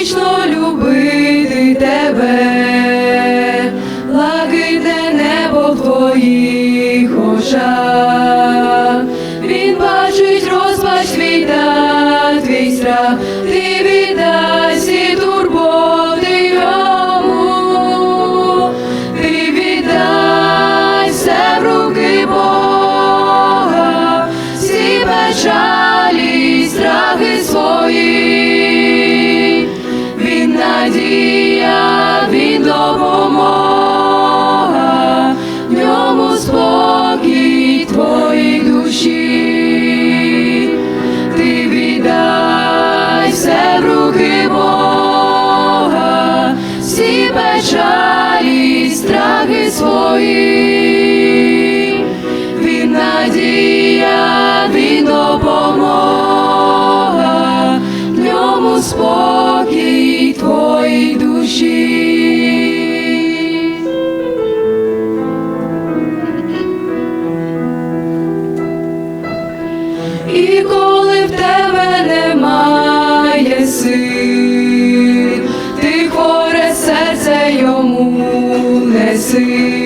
вічно любити тебе, лагине небо в твоїх очах, він бачить розпач твій та твій страх, ти віддав. своїм, він надія, він допомога, в ньому спокій твоїй душі. І коли в тебе see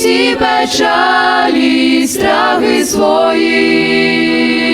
всі печалі, страхи свої.